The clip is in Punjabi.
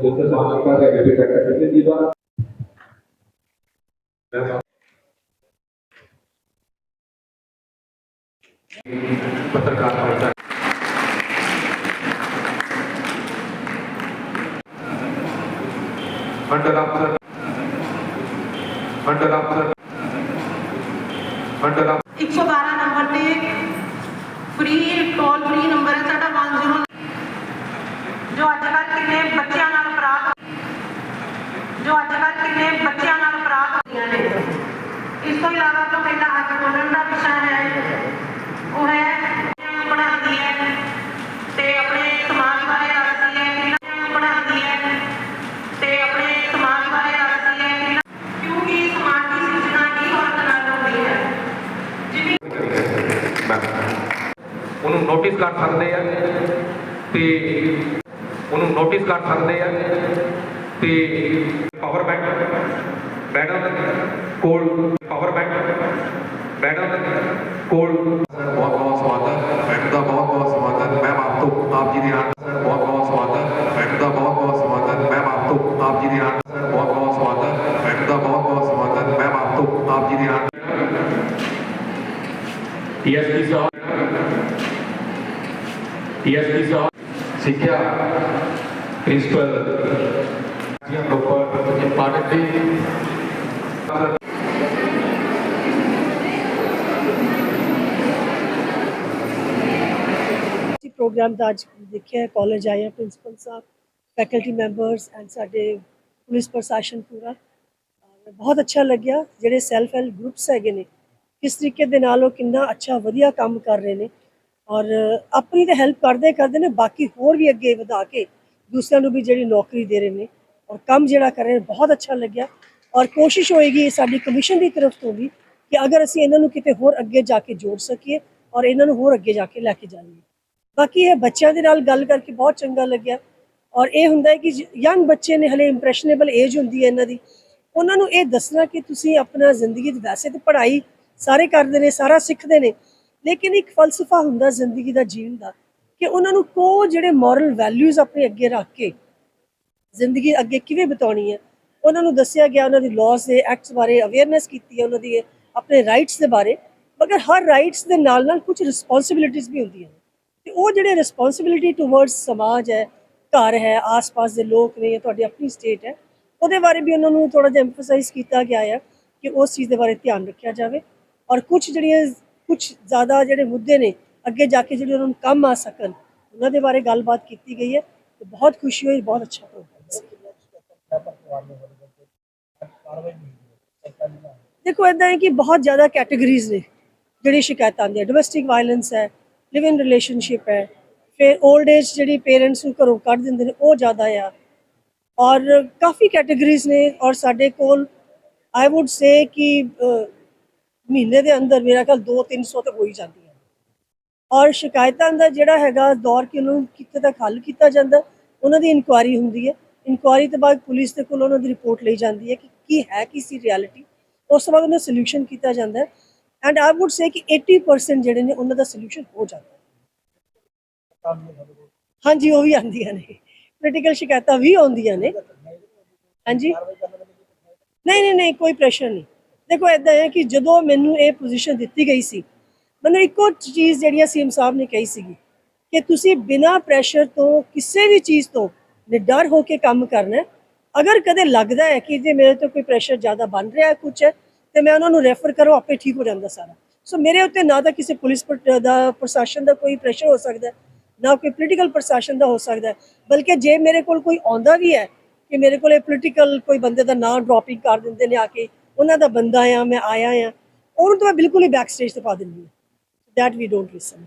untuk mengapa KBP KKP itu tidak पत्रकार परिषद मंडल अफसर मंडल अफसर मंडल 112 नंबर ते फ्री टोल फ्री नंबर है साडा 109 ਜੋ ਅੱਜ ਕੱਲ੍ਹ ਕਿੰਨੇ ਬੱਚਿਆਂ ਨਾਲ ਅਪਰਾਧ ਜੋ ਅੱਜ ਕੱਲ੍ਹ ਕਿੰਨੇ ਬੱਚਿਆਂ ਨਾਲ ਅਪਰਾਧ ਹੁੰਦੀਆਂ ਨੇ। ਇਸ ਤੋਂ ਇਲਾਵਾ ਜੋ ਮੇਰਾ ਅੱਜ ਬੋਲਣ ਦਾ ਵਿਸ਼ਾ ਹੈ। ਉਹ ਹੈ ਬਣਾਉਂਦੀ ਹੈ ਤੇ ਆਪਣੇ ਸਮਾਜ ਬਾਰੇ ਦੱਸਦੀ ਹੈ ਕਿੰਨਾ ਬਣਾਉਂਦੀ ਹੈ ਤੇ ਆਪਣੇ ਸਮਾਜ ਬਾਰੇ ਦੱਸਦੀ ਹੈ ਕਿੰਨਾ ਕਿਉਂਕਿ ਸਮਾਜ ਦੀ ਸਿਰਜਣਾ ਹੀ ਔਰਤ ਨਾਲ ਹੁੰਦੀ ਹੈ। ਜਿਵੇਂ ਉਹਨੂੰ ਨੋਟਿਸ ਕਰ ਸਕਦੇ ਆ ਤੇ ਉਹਨੂੰ ਨੋਟਿਸ ਕਰ ਸਕਦੇ ਆ ਤੇ ਪਾਵਰ ਬੈਂਕ ਮੈਡਮ ਕੋਲ ਪਾਵਰ ਬੈਂਕ ਮੈਡਮ ਕੋਲ ਬਹੁਤ ਬਹੁਤ ਸਵਾਗਤ ਮੈਡਮ ਦਾ ਬਹੁਤ ਬਹੁਤ ਸਵਾਗਤ ਮੈਮ ਆਪ ਤੋਂ ਆਪ ਜੀ ਦੇ ਆਣ ਬਹੁਤ ਬਹੁਤ ਸਵਾਗਤ ਮੈਡਮ ਦਾ ਬਹੁਤ ਬਹੁਤ ਸਵਾਗਤ ਮੈਮ ਆਪ ਤੋਂ ਆਪ ਜੀ ਦੇ ਆਣ ਬਹੁਤ ਬਹੁਤ ਸਵਾਗਤ ਮੈਡਮ ਦਾ ਬਹੁਤ ਬਹੁਤ ਸਵਾਗਤ ਮੈਮ ਆਪ ਤੋਂ ਆਪ ਜੀ ਦੇ ਆਣ ਡੀਐਸਪੀ ਸਾਹਿਬ ਡੀਐਸਪੀ ਸਾਹਿਬ। ਸਿੱਖਿਆ, ਪ੍ਰਿੰਸੀਪਲ ਜੀ ਪ੍ਰੋਪਰ ਇੰਪਾਰਟੈਂਟਲੀ ਜੀ ਪ੍ਰੋਗਰਾਮ ਦਾ ਅੱਜ ਦੇਖਿਆ, ਕਾਲਜ ਆਏ ਆ ਪ੍ਰਿੰਸੀਪਲ ਸਾਹਿਬ, ਫੈਕਲਟੀ ਮੈਂਬਰਸ ਐਂਡ ਸਾਡੇ ਪੁਲਿਸ ਪ੍ਰਸ਼ਾਸਨ ਪੂਰਾ। ਬਹੁਤ ਅੱਛਾ ਲੱਗਿਆ, ਜਿਹੜੇ ਸੈਲਫ ਹੈਲਪ ਗਰੁੱਪਸ ਹੈਗੇ ਨੇ। ਕਿਸ ਤਰੀਕੇ ਦੇ ਨਾਲ ਉਹ ਕਿੰਨਾ ਅੱਛਾ, ਵਧੀਆ ਕੰਮ ਕਰ ਰਹੇ ਨੇ। ਔਰ ਆਪਣੀ ਤਾਂ ਹੈਲਪ ਕਰਦੇ ਕਰਦੇ ਨੇ ਬਾਕੀ ਹੋਰ ਵੀ ਅੱਗੇ ਵਧਾ ਕੇ ਦੂਸਰਿਆਂ ਨੂੰ ਵੀ ਜਿਹੜੀ ਨੌਕਰੀ ਦੇ ਰਹੇ ਨੇ ਔਰ ਕੰਮ ਜਿਹੜਾ ਕਰ ਰਹੇ ਨੇ, ਬਹੁਤ ਅੱਛਾ ਲੱਗਿਆ। ਔਰ ਕੋਸ਼ਿਸ਼ ਹੋਏਗੀ ਸਾਡੀ ਕਮਿਸ਼ਨ ਦੀ ਤਰਫ ਤੋਂ ਵੀ ਕਿ ਅਗਰ ਅਸੀਂ ਇਹਨਾਂ ਨੂੰ ਕਿਤੇ ਹੋਰ ਅੱਗੇ ਜਾ ਕੇ ਜੋੜ ਸਕੀਏ ਔਰ ਇਹਨਾਂ ਨੂੰ ਹੋਰ ਅੱਗੇ ਜਾ ਕੇ ਲੈ ਕੇ ਜਾਈਏ। ਬਾਕੀ ਇਹ ਬੱਚਿਆਂ ਦੇ ਨਾਲ ਗੱਲ ਕਰਕੇ ਬਹੁਤ ਚੰਗਾ ਲੱਗਿਆ। ਔਰ ਇਹ ਹੁੰਦਾ ਹੈ ਕਿ ਯੰਗ ਬੱਚੇ ਨੇ ਹਲੇ ਇੰਪ੍ਰੈਸ਼ਨੇਬਲ ਏਜ ਹੁੰਦੀ ਹੈ ਇਹਨਾਂ ਦੀ। ਉਹਨਾਂ ਨੂੰ ਇਹ ਦੱਸਣਾ ਕਿ ਤੁਸੀਂ ਆਪਣਾ ਜ਼ਿੰਦਗੀ 'ਚ ਵੈਸੇ ਤਾਂ ਪੜ੍ਹਾਈ ਸਾਰੇ ਕਰਦੇ ਨੇ, ਸਾਰਾ ਸਿੱਖਦੇ ਨੇ ਲੇਕਿਨ ਇੱਕ ਫਲਸਫਾ ਹੁੰਦਾ ਜ਼ਿੰਦਗੀ ਦਾ ਜੀਣ ਦਾ ਕਿ ਉਹਨਾਂ ਨੂੰ ਕੋ ਜਿਹੜੇ ਮੋਰਲ ਵੈਲਿਊਜ਼ ਆਪਣੇ ਅੱਗੇ ਰੱਖ ਕੇ ਜ਼ਿੰਦਗੀ ਅੱਗੇ ਕਿਵੇਂ ਬਿਤਾਉਣੀ ਹੈ। ਉਹਨਾਂ ਨੂੰ ਦੱਸਿਆ ਗਿਆ ਉਹਨਾਂ ਦੀ ਲਾਜ਼ ਦੇ ਐਕਟਸ ਬਾਰੇ ਅਵੇਅਰਨੈਸ ਕੀਤੀ ਹੈ ਉਹਨਾਂ ਦੀ, ਆਪਣੇ ਰਾਈਟਸ ਦੇ ਬਾਰੇ। ਮਗਰ ਹਰ ਰਾਈਟਸ ਦੇ ਨਾਲ ਨਾਲ ਕੁਝ ਰਿਸਪੌਂਸਿਬਿਲਿਟੀਆਂ ਵੀ ਹੁੰਦੀਆਂ ਨੇ। ਤੇ ਉਹ ਜਿਹੜੇ ਰਿਸਪੌਂਸਿਬਿਲਿਟੀ ਟੁਵਰਡਸ ਸਮਾਜ ਹੈ, ਘਰ ਹੈ, ਆਸ-ਪਾਸ ਦੇ ਲੋਕ ਨੇ ਜਾਂ ਤੁਹਾਡੀ ਆਪਣੀ ਸਟੇਟ ਹੈ, ਉਹਦੇ ਬਾਰੇ ਵੀ ਉਹਨਾਂ ਨੂੰ ਥੋੜਾ ਜਿਹਾ ਐਮਫਸਾਈਜ਼ ਕੀਤਾ ਗਿਆ ਹੈ ਕਿ ਉਸ ਚੀਜ਼ ਦੇ ਬਾਰੇ ਧਿਆਨ ਰੱਖਿਆ ਜਾਵੇ। ਔਰ ਕੁਝ ਜਿਹੜੀਆਂ ਕੁਝ ਜ਼ਿਆਦਾ ਜਿਹੜੇ ਮੁੱਦੇ ਨੇ, ਅੱਗੇ ਜਾ ਕੇ ਜਿਹੜੇ ਉਹਨਾਂ ਨੂੰ ਕੰਮ ਆ ਸਕਣ, ਉਹਨਾਂ ਦੇ ਬਾਰੇ ਗੱਲਬਾਤ ਕੀਤੀ ਗਈ ਹੈ ਤੇ ਬਹੁਤ ਖੁਸ਼ੀ ਹੋਈ, ਬਹੁਤ ਅੱਛਾ ਪ੍ਰੋਗਰਾਮ ਦੇਖੋ ਇਦਾਂ ਹੈ ਕਿ ਬਹੁਤ ਜ਼ਿਆਦਾ ਕੈਟਾਗਰੀਜ਼ ਨੇ, ਜਿਹੜੀ ਸ਼ਿਕਾਇਤਾਂ ਆਉਂਦੀਆਂ ਡੋਮੈਸਟਿਕ ਵਾਇਲੈਂਸ ਹੈ ਲਿਵ ਇਨ ਰਿਲੇਸ਼ਨਸ਼ਿਪ ਹੈ, ਫਿਰ 올ਡ ਏਜ ਜਿਹੜੀ ਪੇਰੈਂਟਸ ਨੂੰ ਘਰੋਂ ਕੱਢ ਦਿੰਦੇ ਨੇ, ਉਹ ਜ਼ਿਆਦਾ ਆ। ਔਰ ਕਾਫੀ ਕੈਟਾਗਰੀਜ਼ ਨੇ, ਔਰ ਸਾਡੇ ਕੋਲ ਆਈ ਊਡ ਸੇ ਕਿ ਮਹੀਨੇ ਦੇ ਅੰਦਰ ਮੇਰਾ ਖਿਆਲ 2-300 ਤੱਕ ਹੋ ਹੀ। ਜਾਂਦੀਆਂ ਔਰ ਸ਼ਿਕਾਇਤਾਂ ਦਾ ਜਿਹੜਾ ਹੈਗਾ ਦੌਰ ਕਿ ਉਹਨਾਂ ਨੂੰ ਕਿੱਥੇ ਤੱਕ ਹੱਲ ਕੀਤਾ ਜਾਂਦਾ, ਉਹਨਾਂ ਦੀ ਇਨਕੁਆਇਰੀ ਹੁੰਦੀ ਹੈ। ਇਨਕੁਆਇਰੀ ਤੋਂ ਬਾਅਦ ਪੁਲਿਸ ਦੇ ਕੋਲ ਉਹਨਾਂ ਦੀ ਰਿਪੋਰਟ ਲਈ ਜਾਂਦੀ ਹੈ ਕਿ ਕੀ ਹੈ, ਕੀ ਸੀ ਰਿਐਲਿਟੀ ਉਸ ਤੋਂ ਬਾਅਦ ਉਹਨਾਂ ਸੋਲੂਸ਼ਨ ਕੀਤਾ ਜਾਂਦਾ ਹੈ। ਐਂਡ ਆਈ ਊਡ ਸੇ ਕਿ 80% ਜਿਹੜੇ ਨੇ ਉਹਨਾਂ ਦਾ ਸੋਲੂਸ਼ਨ ਹੋ ਜਾਂਦਾ ਹੈ। ਹਾਂਜੀ, ਉਹ ਵੀ ਆਉਂਦੀਆਂ ਨੇ। ਪੋਲੀਟੀਕਲ ਸ਼ਿਕਾਇਤਾਂ ਵੀ ਆਉਂਦੀਆਂ ਨੇ। ਹਾਂਜੀ। ਨਹੀਂ ਨਹੀਂ ਨਹੀਂ, ਕੋਈ ਪ੍ਰੈਸ਼ਰ ਨਹੀਂ। ਦੇਖੋ ਇਦਾਂ ਹੈ ਕਿ ਜਦੋਂ ਮੈਨੂੰ ਇਹ ਪੋਜੀਸ਼ਨ ਦਿੱਤੀ ਗਈ ਸੀ ਮੈਨੂੰ ਇੱਕੋ ਚੀਜ਼ ਜਿਹੜੀ ਸੀਐਮ ਸਾਹਿਬ ਨੇ ਕਹੀ ਸੀਗੀ ਕਿ ਤੁਸੀਂ ਬਿਨਾਂ ਪ੍ਰੈਸ਼ਰ ਤੋਂ ਕਿਸੇ ਵੀ ਚੀਜ਼ ਤੋਂ ਨਿਡਰ ਹੋ ਕੇ ਕੰਮ ਕਰਨਾ ਅਗਰ ਕਦੇ ਲੱਗਦਾ ਹੈ ਕਿ ਜੇ ਮੇਰੇ ਤੋਂ ਕੋਈ ਪ੍ਰੈਸ਼ਰ ਜ਼ਿਆਦਾ ਬਣ ਰਿਹਾ ਹੈ ਕੁਝ ਹੈ ਤੇ ਮੈਂ ਉਹਨਾਂ ਨੂੰ ਰੈਫਰ ਕਰੋ, ਆਪੇ ਠੀਕ ਹੋ ਜਾਂਦਾ ਸਾਰਾ। ਸੋ ਮੇਰੇ ਉੱਤੇ ਨਾ ਤਾਂ ਕਿਸੇ ਪੁਲਿਸ ਦਾ ਪ੍ਰਸ਼ਾਸਨ ਦਾ ਕੋਈ ਪ੍ਰੈਸ਼ਰ ਹੋ ਸਕਦਾ ਨਾ ਕੋਈ ਪੋਲੀਟੀਕਲ ਪ੍ਰਸ਼ਾਸਨ ਦਾ ਹੋ ਸਕਦਾ ਬਲਕਿ ਜੇ ਮੇਰੇ ਕੋਲ ਕੋਈ ਆਉਂਦਾ ਵੀ ਹੈ ਕਿ ਮੇਰੇ ਕੋਲ ਇਹ ਪੋਲੀਟੀਕਲ ਕੋਈ ਬੰਦੇ ਦਾ ਨਾਂ ਡ੍ਰੌਪਿੰਗ ਕਰ ਦਿੰਦੇ ਨੇ ਆ ਕੇ ਉਹਨਾਂ ਦਾ ਬੰਦਾ ਆ, ਮੈਂ ਆਇਆ ਆ, ਉਹਨੂੰ ਤਾਂ ਮੈਂ ਬਿਲਕੁਲ ਹੀ ਬੈਕ ਸਟੇਜ ਤੇ ਪਾ ਦਿੰਦੀ ਹਾਂ। That we don't ਲਿਸਨ